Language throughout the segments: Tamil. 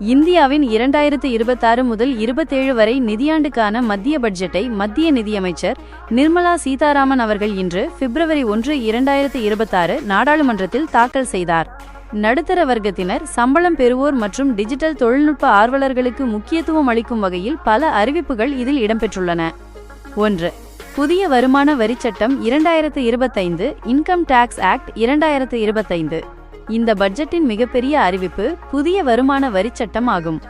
இந்தியாவின் இரண்டாயிரத்து இருபத்தாறு முதல் இருபத்தேழு வரை நிதியாண்டுக்கான மத்திய பட்ஜெட்டை மத்திய நிதியமைச்சர் நிர்மலா சீதாராமன் அவர்கள் இன்று பிப்ரவரி ஒன்று இரண்டாயிரத்து இருபத்தாறு நாடாளுமன்றத்தில் தாக்கல் செய்தார். நடுத்தர வர்க்கத்தினர் சம்பளம் பெறுவோர் மற்றும் டிஜிட்டல் தொழில்நுட்ப ஆர்வலர்களுக்கு முக்கியத்துவம் அளிக்கும் வகையில் பல அறிவிப்புகள் இதில் இடம்பெற்றுள்ளன. ஒன்று புதிய வருமான வரிச் சட்டம் இரண்டாயிரத்து இருபத்தைந்து இன்கம் டாக்ஸ் ஆக்ட் இரண்டாயிரத்து இருபத்தைந்து. இந்த பட்ஜெட்டின் மிகப்பெரிய அறிவிப்பு புதிய வருமான வரிச் சட்டம் ஆகும்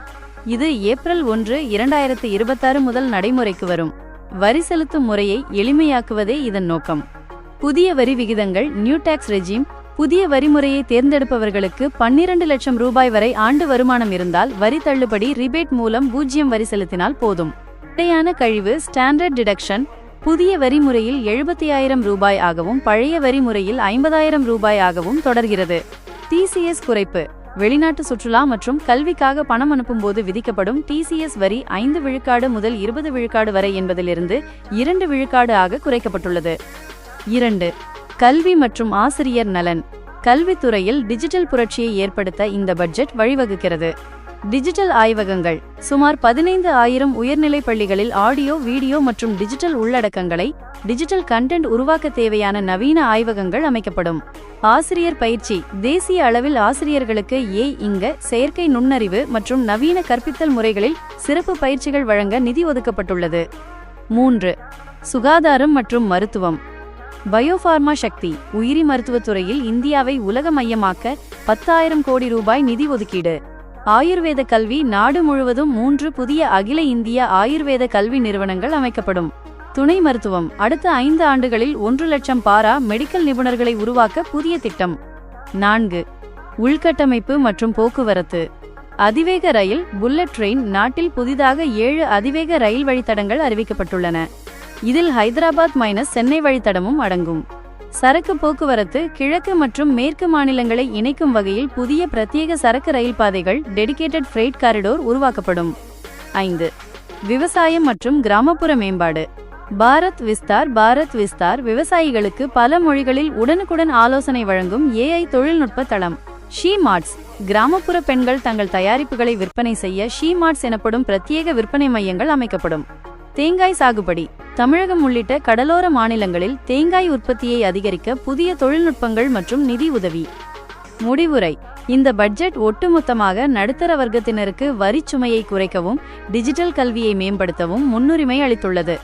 இது ஏப்ரல் ஒன்று இரண்டாயிரத்து இருபத்தாறு முதல் நடைமுறைக்கு வரும். வரி செலுத்தும் முறையை எளிமையாக்குவதே இதன் நோக்கம். புதிய வரி விகிதங்கள் நியூ டாக்ஸ் ரெஜிம் புதிய வரிமுறையை தேர்ந்தெடுப்பவர்களுக்கு பன்னிரண்டு லட்சம் ரூபாய் வரை ஆண்டு வருமானம் இருந்தால் வரி தள்ளுபடி ரிபேட் மூலம் பூஜ்ஜியம் வரி செலுத்தினால் போதும். இடையான கழிவு ஸ்டாண்டர்ட் டிடக்ஷன் புதிய வரிமுறையில் எழுபத்தி ஆயிரம் ரூபாய் ஆகவும் பழைய வரிமுறையில் ஐம்பதாயிரம் ரூபாய் ஆகவும் தொடர்கிறது. டிசிஎஸ் குறைப்பு. வெளிநாட்டு சுற்றுலா மற்றும் கல்விக்காக பணம் அனுப்பும்போது விதிக்கப்படும் டிசிஎஸ் வரி ஐந்து விழுக்காடு முதல் இருபது விழுக்காடு வரை என்பதிலிருந்து இரண்டு விழுக்காடு ஆக குறைக்கப்பட்டுள்ளது. இரண்டு. கல்வி மற்றும் ஆசிரியர் நலன். கல்வித்துறையில் டிஜிட்டல் புரட்சியை ஏற்படுத்த இந்த பட்ஜெட் வழிவகுக்கிறது. டிஜிட்டல் ஆய்வகங்கள். சுமார் பதினைந்து ஆயிரம் உயர்நிலை பள்ளிகளில் ஆடியோ வீடியோ மற்றும் டிஜிட்டல் உள்ளடக்கங்களை டிஜிட்டல் கண்டென்ட் உருவாக்க தேவையான நவீன ஆய்வகங்கள் அமைக்கப்படும். ஆசிரியர் பயிற்சி. தேசிய அளவில் ஆசிரியர்களுக்கு ஏ இங்க செயற்கை நுண்ணறிவு மற்றும் நவீன கற்பித்தல் முறைகளில் சிறப்பு பயிற்சிகள் வழங்க நிதி ஒதுக்கப்பட்டுள்ளது. மூன்று. சுகாதாரம் மற்றும் மருத்துவம். பயோஃபார்மா சக்தி. உயிரி மருத்துவத் துறையில் இந்தியாவை உலக மையமாக்க பத்தாயிரம் கோடி ரூபாய் நிதி ஒதுக்கீடு. ஆயுர்வேத கல்வி நாடு முழுவதும் மூன்று புதிய அகில இந்திய ஆயுர்வேத கல்வி நிறுவனங்கள் அமைக்கப்படும். துணை மருத்துவம். அடுத்த ஐந்து ஆண்டுகளில் ஒன்று லட்சம் பாரா மெடிக்கல் நிபுணர்களை உருவாக்க புதிய திட்டம். நான்கு. உள்கட்டமைப்பு மற்றும் போக்குவரத்து. அதிவேக ரயில் புல்லட் ட்ரெயின் நாட்டில் புதிதாக ஏழு அதிவேக ரயில் வழித்தடங்கள் அறிவிக்கப்பட்டுள்ளன. இதில் ஹைதராபாத் மைனஸ் சென்னை வழித்தடமும் அடங்கும். சரக்கு போக்குவரத்து கிழக்கு மற்றும் மேற்கு மாநிலங்களை இணைக்கும் வகையில் புதிய பிரத்யேக சரக்கு ரயில் பாதைகள் டெடிகேட்டட் ஃப்ரெய்ட் காரிடோர் உருவாக்கப்படும். ஐந்து. விவசாயம் மற்றும் கிராமப்புற மேம்பாடு. பாரத் விஸ்தார் பாரத் விஸ்தார் விவசாயிகளுக்கு பல மொழிகளில் உடனுக்குடன் ஆலோசனை வழங்கும் ஏஐ தொழில்நுட்ப தளம். ஷீ மார்ட்ஸ் கிராமப்புற பெண்கள் தங்கள் தயாரிப்புகளை விற்பனை செய்ய ஷீ மார்ட்ஸ் எனப்படும் பிரத்யேக விற்பனை மையங்கள் அமைக்கப்படும். தேங்காய் சாகுபடி. தமிழகம் உள்ளிட்ட கடலோர மாநிலங்களில் தேங்காய் உற்பத்தியை அதிகரிக்க புதிய தொழில்நுட்பங்கள் மற்றும் நிதி உதவி. முடிவுரை. இந்த பட்ஜெட் ஒட்டுமொத்தமாக நடுத்தர வர்க்கத்தினருக்கு வரிச் சுமையை குறைக்கவும் டிஜிட்டல் கல்வியை மேம்படுத்தவும் முன்னுரிமை அளித்துள்ளது.